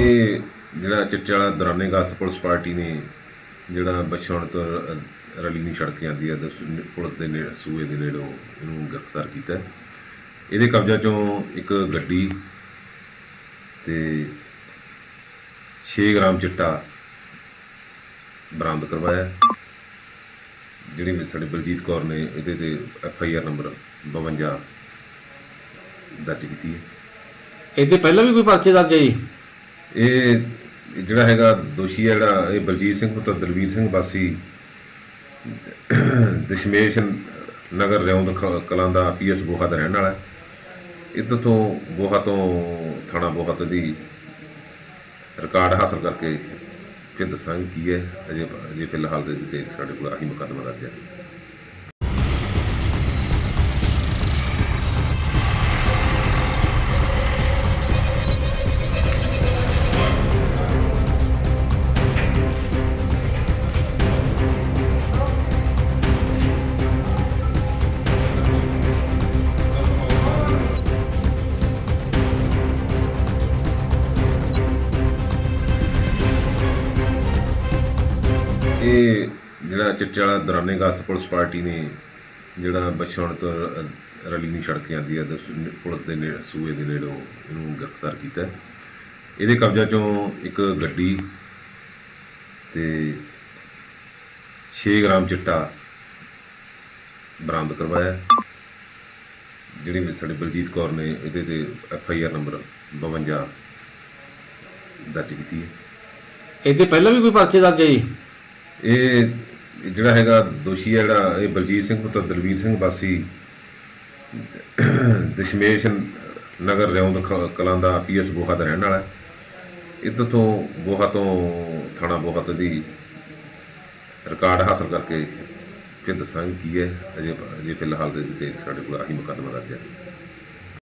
ਜਿਹੜਾ ਵਾਲਾ ਦੌਰਾਨੇ ਗਸਤ police party ਨੇ ਜਿਹੜਾ ਬਛੌਣ ਤੋਂ ਰਲੀ ਨਹੀਂ ਛੜਕ ਜਾਂਦੀ ਹੈ ਪੁਲਿਸ ਦੇ ਨੇੜੇ, ਸੂਏ ਦੇ ਨੇੜੋਂ ਇਹਨੂੰ ਗ੍ਰਿਫਤਾਰ ਕੀਤਾ। ਇਹਦੇ ਕਬਜ਼ਾ ਚੋਂ ਇੱਕ ਗੱਡੀ ਤੇ 6 ਗ੍ਰਾਮ ਚਿੱਟਾ ਬਰਾਮਦ ਕਰਵਾਇਆ, ਜਿਹੜੀ ਸਾਡੇ ਬਲਜੀਤ ਕੌਰ ਨੇ ਇਹਦੇ ਤੇ ਐਫ ਆਈ ਆਰ ਨੰਬਰ 52 ਦਰਜ ਕੀਤੀ ਹੈ। ਇਹਦੇ ਪਹਿਲਾਂ ਵੀ ਕੋਈ ਪਰਚੇ ਦਰਜ ਹੈ ਜੀ? ਇਹ ਜਿਹੜਾ ਹੈਗਾ ਦੋਸ਼ੀ ਹੈ ਜਿਹੜਾ, ਇਹ ਬਲਜੀਤ ਸਿੰਘ ਪੁੱਤਰ ਦਲਵੀਰ ਸਿੰਘ ਵਾਸੀ, ਦਸ਼ਮੇਸ਼ ਨਗਰ ਰਿਆਉਂਦ ਖ- ਕਲਾਂ ਦਾ ਪੀਐਸ ਬੋਹਾ ਦਾ ਰਹਿਣ ਵਾਲਾ ਇੱਧਰ ਤੋਂ ਬੋਹਾ ਤੋਂ ਥਾਣਾ ਬੋਹਾ ਤੋਂ ਦੀ ਰਿਕਾਰਡ ਹਾਸਲ ਕਰਕੇ ਫਿਰ ਦੱਸਾਂਗੇ ਕੀ ਹੈ। ਅਜੇ ਅਜੇ ਫਿਲਹਾਲ ਦੇ ਤੇ ਸਾਡੇ ਕੋਲ ਆਹੀ ਮੁਕੱਦਮਾ ਦਰਜ ਹੈ। ਇਹ ਜਿਹੜਾ ਚਿੱਟੇ ਦੌਰਾਨੇ ਗਸਤ ਪੁਲਿਸ ਪਾਰਟੀ ਨੇ ਜਿਹੜਾ ਬਛੌਣ ਤੋਂ ਰ- ਰਲੀ ਨਹੀਂ ਛੜਕ ਜਾਂਦੀ ਹੈ ਪੁਲਿਸ ਦੇ ਨੇੜੇ, ਸੂਏ ਦੇ ਨੇੜੋਂ ਇਹਨੂੰ ਗ੍ਰਿਫਤਾਰ ਕੀਤਾ ਇਹਦੇ ਕਬਜ਼ਾ ਚੋਂ ਇੱਕ ਗੱਡੀ ਤੇ 6 ਗ੍ਰਾਮ ਚਿੱਟਾ ਬਰਾਮਦ ਕਰਵਾਇਆ। ਜਿਹੜੀ ਸਾਡੇ ਬਲਜੀਤ ਕੌਰ ਨੇ ਇਹਦੇ ਤੇ ਐਫ ਆਈ ਆਰ ਨੰਬਰ 52 ਦਰਜ ਕੀਤੀ ਹੈ। ਇਹਦੇ ਪਹਿਲਾਂ ਵੀ ਕੋਈ ਪਰਚੇ ਦਰਜ ਹੈ ਜੀ? ਇਹ ਜਿਹੜਾ ਹੈਗਾ ਦੋਸ਼ੀ ਹੈ ਜਿਹੜਾ, ਇਹ ਬਲਜੀਤ ਸਿੰਘ ਪੁੱਤਰ ਦਲਵੀਰ ਸਿੰਘ ਵਾਸੀ, ਦਸ਼ਮੇਸ਼ ਨਗਰ ਰਿਆਉਂਦ ਖ- ਕਲਾਂ ਦਾ ਪੀਐਸ ਬੋਹਾ ਦਾ ਰਹਿਣ ਵਾਲਾ ਇੱਧਰ ਤੋਂ ਬੋਹਾ ਤੋਂ ਥਾਣਾ ਬੋਹਾ ਤੋਂ ਦੀ ਰਿਕਾਰਡ ਹਾਸਲ ਕਰਕੇ ਫਿਰ ਦੱਸਾਂਗੇ ਕੀ ਹੈ। ਅਜੇ ਅਜੇ ਫਿਲਹਾਲ ਦੇ ਤੇ ਸਾਡੇ ਕੋਲ ਆਹੀ ਮੁਕੱਦਮਾ ਦਰਜ ਹੈ।